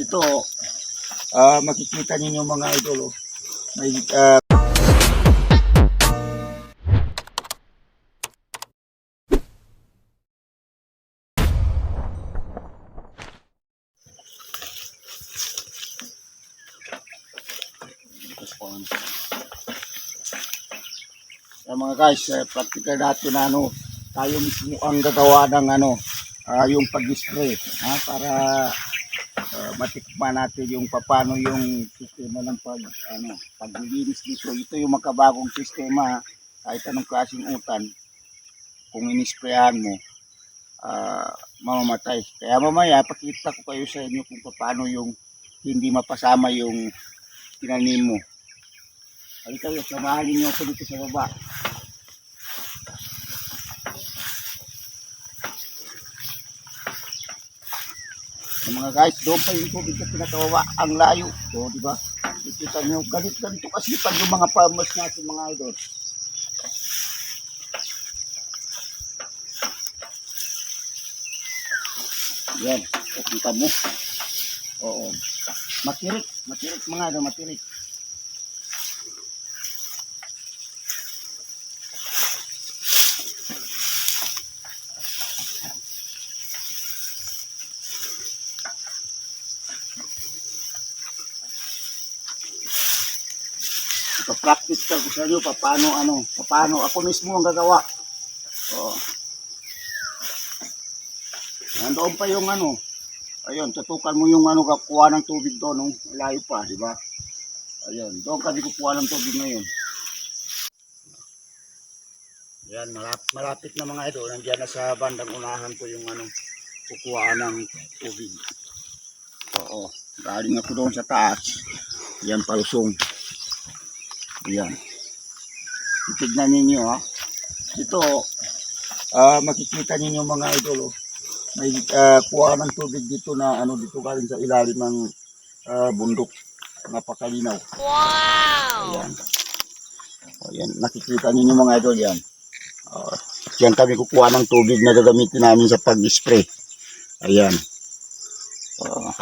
Ito, ah makikita ninyo mga idol. Oh. May ah, Kaya mga guys, eh, practical natin na ano, tayo mismo ang gagawa ng ano, ah, yung pag-spray, ha, para matikman natin yung paano yung sistema ng pag ano, paglilinis dito. Ito yung makabagong sistema, kahit anong klaseng utan, kung inisprayan mo, ah, mamamatay. Kaya mamaya, pakita ko kayo sa inyo kung paano yung hindi mapasama yung tinanim mo. Halika samahan niyo ako dito sa baba. Yung mga guys, doon pa yung tubig na pinakawawa, ang layo. O, di ba? Ikita nyo, ganit ganito kasi pag yung mga farmers natin mga idol. Yan, kita mo. Oo. Matirik, matirik mga idol, matirik. Ipa-practice ko sa inyo pa paano ano, pa paano ako mismo ang gagawa. Oo. Nandoon pa yung ano. Ayun, tutukan mo yung ano, kuha ng tubig doon, no? layo pa, di ba? Ayun, doon ka di kukuha ng tubig ngayon. Yan, malapit, malapit na mga idol. Nandiyan na sa bandang unahan ko yung ano, kukuhaan ng tubig. Oo, galing ako doon sa taas. Yan, palusong. Yan. Titignan ninyo ha. Ito, ah makikita ninyo mga idol. Oh. May ah, kuha ng tubig dito na ano dito galing sa ilalim ng ah, bundok. Napakalinaw. Wow! Ayan. Ayan, nakikita ninyo mga idol yan. Uh, yan kami kukuha ng tubig na gagamitin namin sa pag-spray. Ayan. Ah,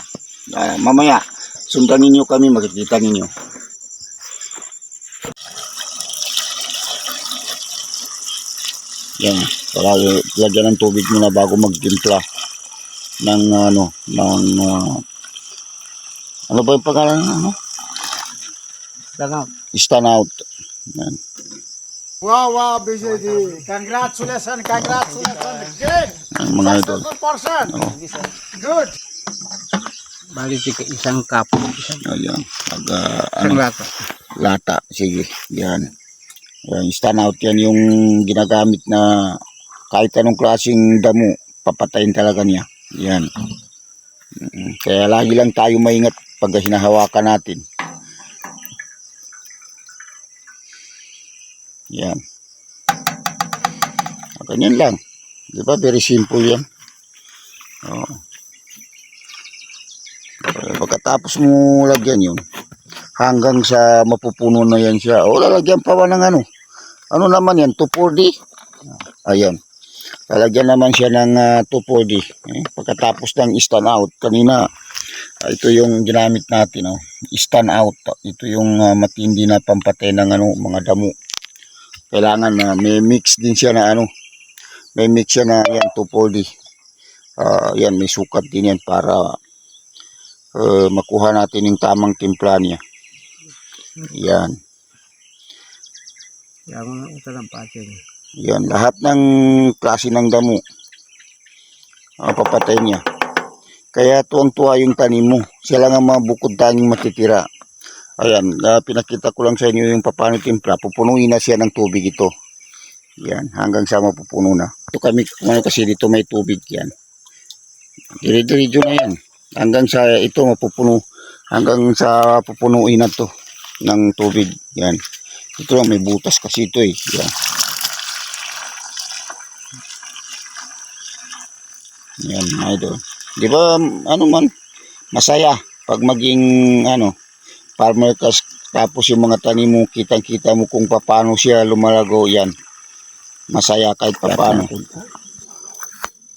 ah, mamaya, sundan ninyo kami, makikita ninyo. Yan, para lagyan ng tubig muna bago magtimpla ng ano, ng ah, ano ba yung pangalan ng ano? Ganun. Stand out. Yan. Wow, wow, BJD. Congratulations, congratulations. Good. Ang mga. Successful person. Oh, Good. Bali isang. Isang, ayan. Pag, isang ano, lata. lata. Sige, yan. Yan, stand out yan yung ginagamit na kahit anong klaseng damo, papatayin talaga niya. Yan. Kaya lagi lang tayo maingat pag hinahawakan natin. Yan. Ganyan lang. Di ba? Very simple yan. Oo. Eh, Pagkatapos mo lagyan yun, hanggang sa mapupuno na yan siya. O, lalagyan pa ng ano? Ano naman yan? 240? Ayan. Lalagyan naman siya ng ah, 240. Eh, pagkatapos ng stand out, kanina, ah, ito yung ginamit natin. Oh. Stand out. Ito yung ah, matindi na pampatay ng ano, mga damo. Kailangan na may mix din siya na ano. May mix siya na yan, 240. Ah, yan, may sukat din yan para eh, makuha natin yung tamang timpla niya. Yan. Lang patin. Yan. Lahat ng klase ng damo. Uh, papatay niya. Kaya tuwang-tuwa yung tanim mo. Siya lang ang mga bukod tanging matitira. Ayan. ah, pinakita ko lang sa inyo yung paano timpla. Pupunuin na siya ng tubig ito. Yan. Hanggang sa mapupuno na. Ito kami, ano kasi dito may tubig yan. Dire-diretso na yan. Hanggang sa ito mapupuno. Hanggang sa pupunuin na to ng tubig. Yan. Ito lang may butas kasi ito eh. Yan. Yan, idol. Di ba, ano man, masaya pag maging, ano, farmer ka, tapos yung mga tanim mo, kitang-kita mo kung paano siya lumalago, yan. Masaya kahit paano.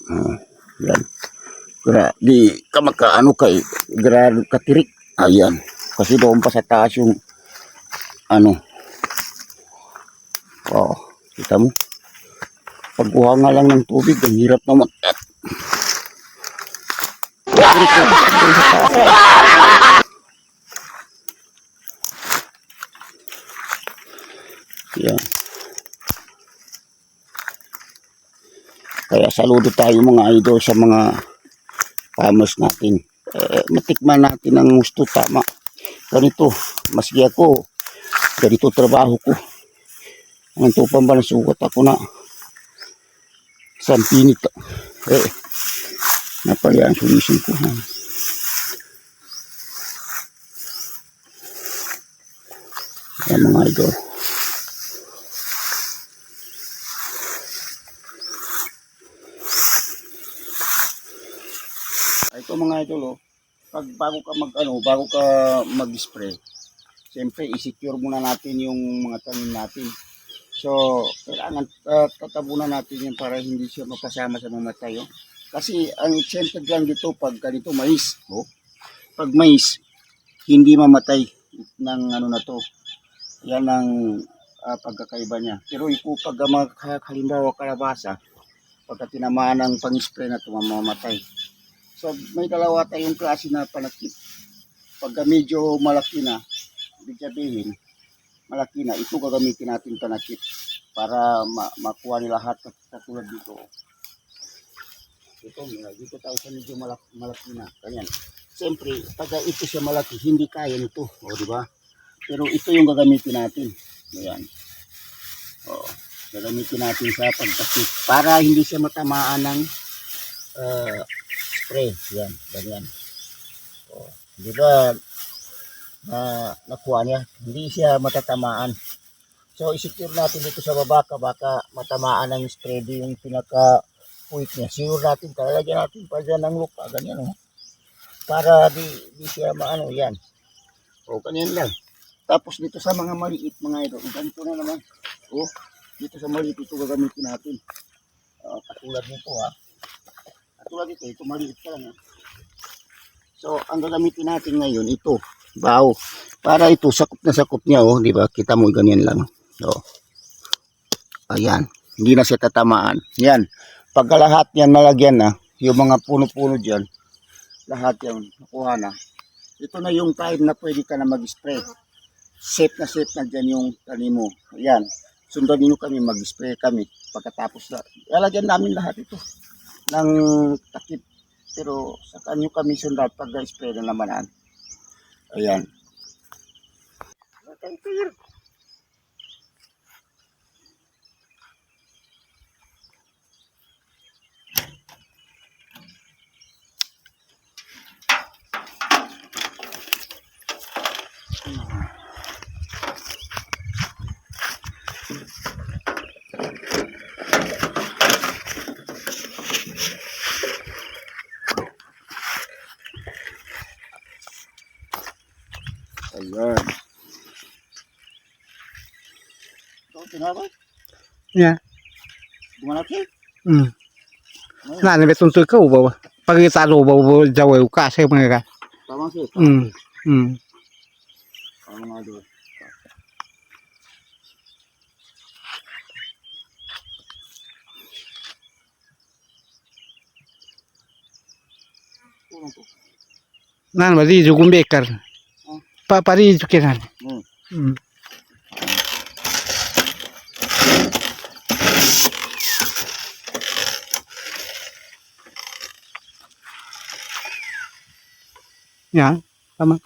Ah, yan. Gra, di ka makaano kay grado katirik. Ayan. Kasi doon pa sa taas yung ano. Oh, kita mo. Pagkuha nga lang ng tubig, ang hirap naman. Yan. Kaya saludo tayo mga idol sa mga farmers natin. Eh, matikman natin ang gusto tama. Ganito, maski ako, ganito trabaho ko. Ang tupang ba nasukat ako na isang pinit. Eh, napaya ang solution ko. Ha? Yan mga idol. Ito mga idol, oh. Pag bago ka mag ano, bago ka mag-spray, siyempre i-secure muna natin yung mga tanim natin. So, kailangan uh, tatabunan natin yan para hindi siya mapasama sa mamatay. Oh. Kasi ang scented lang dito pag ganito mais, oh. Pag mais, hindi mamatay ng ano na to. Yan ang ah, pagkakaiba niya. Pero ito pag uh, halimbawa kalabasa, pagka tinamaan ng pang-spray na ito, mamamatay. So, may dalawa tayong klase na panakip. Pagka medyo malaki na, ibig sabihin, malaki na, ito gagamitin natin panakip para ma makuha ni lahat at katulad dito. Ito, dito tayo sa medyo malaki, malaki na. Ganyan. Siyempre, pagka ito siya malaki, hindi kaya nito. O, di ba? Pero ito yung gagamitin natin. Ayan. O, gagamitin natin sa pagtakip para hindi siya matamaan ng ah, spray. Yan, ganyan. O, di ba na nakuha niya? Hindi siya matatamaan. So, isecure natin dito sa baba ka baka matamaan ng spray di yung pinaka puwit niya. Sure natin, talagyan natin pa dyan ng lupa. Ganyan, oh. Para di, di siya maano, yan. O, ganyan lang. Tapos dito sa mga maliit, mga ito, ganito na naman. O, dito sa maliit, ito gagamitin natin. Ah, katulad nito, ha. Katulad ito, ito maliit ka lang. ha. So, ang gagamitin natin ngayon, ito, bao. Para ito, sakop na sakop niya, oh, di ba? Kita mo, ganyan lang. Oh. Ayan. Hindi na siya tatamaan. Yan. Pagka lahat yan nalagyan na, yung mga puno-puno dyan, lahat yan, nakuha na. Ito na yung time na pwede ka na mag-spray. Safe na safe na dyan yung tanim mo. Ayan. Sundan nyo kami, mag-spray kami. Pagkatapos na, lalagyan namin lahat ito ng takip. Pero sa kanyo kami sundan pag spray na naman. Ayan. Ayan. Ayan. Ito, tinapay? Yeah. Gumanapit? Hmm. Nah, lebih tuntut kau bawa. Pagi taruh bawa jauh uka saya mereka. Tamang sih. Hmm. Hmm. Tamang aduh. Nan, berarti cukup bekar. Pa pari jukiran. Hmm. Hmm. Ya, tama.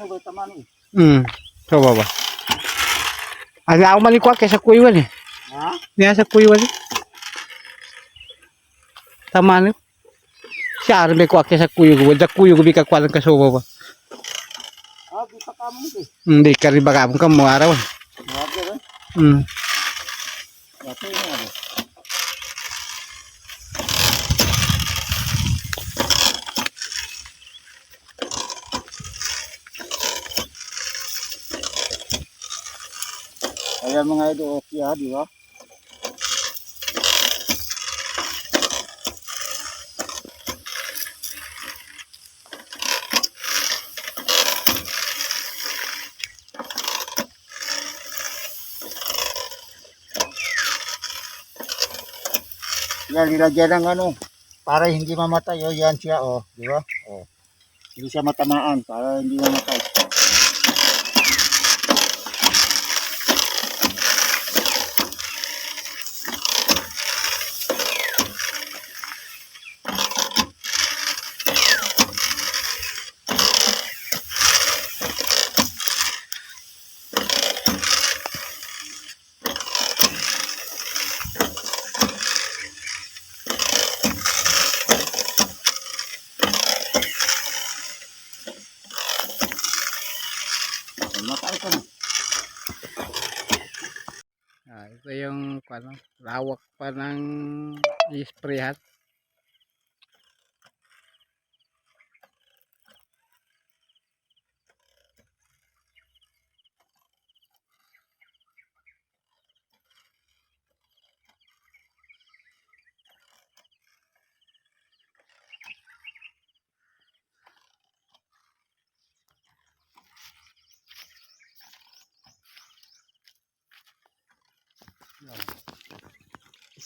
Tama na ba? Tama na eh. Hmm. Coba ba. Ada ako malikwa kaysa kuiwan eh. Ha? Niya sa kuiwan eh. Tama na. Siya arme ko kaysa kuyo ko. Da kuyo ko bika kwalan ka soba ba. Ah, di pa kamo eh. Hindi ka rin baka ka mo araw. Grabe rin. Hmm. Grabe rin ano. Ayan mga idol, okay ha, di ba? Yan, nilagyan ng ano, para hindi mamatay. O, yan siya, o. Di ba? O. Hindi siya matamaan, para hindi mamatay. Mamatay ka na. Ah, ito yung ano, lawak pa ng isprehan.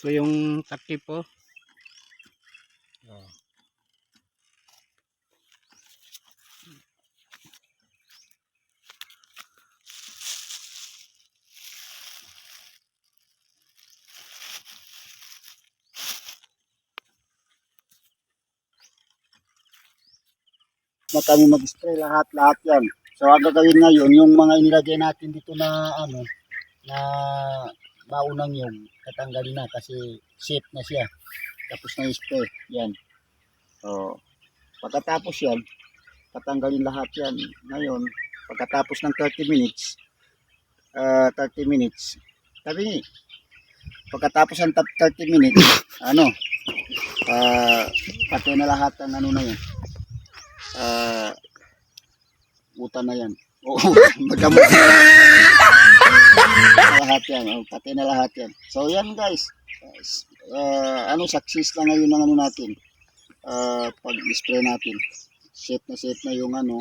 Ito yung takip po. na kami mag-spray lahat lahat yan. So ang gagawin ngayon, yung mga inilagay natin dito na ano na maunang yung tatanggalin na kasi safe na siya. Tapos na spray yan. So pagkatapos yan, tatanggalin lahat yan. Ngayon, pagkatapos ng 30 minutes, ah 30 minutes, sabi pagkatapos ng tap- 30 minutes, ano, ah patay na lahat ng ano na yan ah utan na yan. Oo, magdamot. Yan. Oh, pati na lahat yan. So yan guys. Uh, ano, success na ngayon ng ano natin. Uh, pag-spray natin. Safe na safe na yung ano.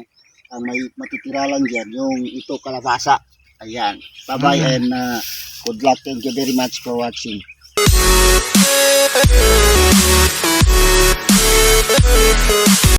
Ang may matitira lang dyan, yung ito kalabasa. Ayan. Bye-bye and uh, good luck. Thank you very much for watching.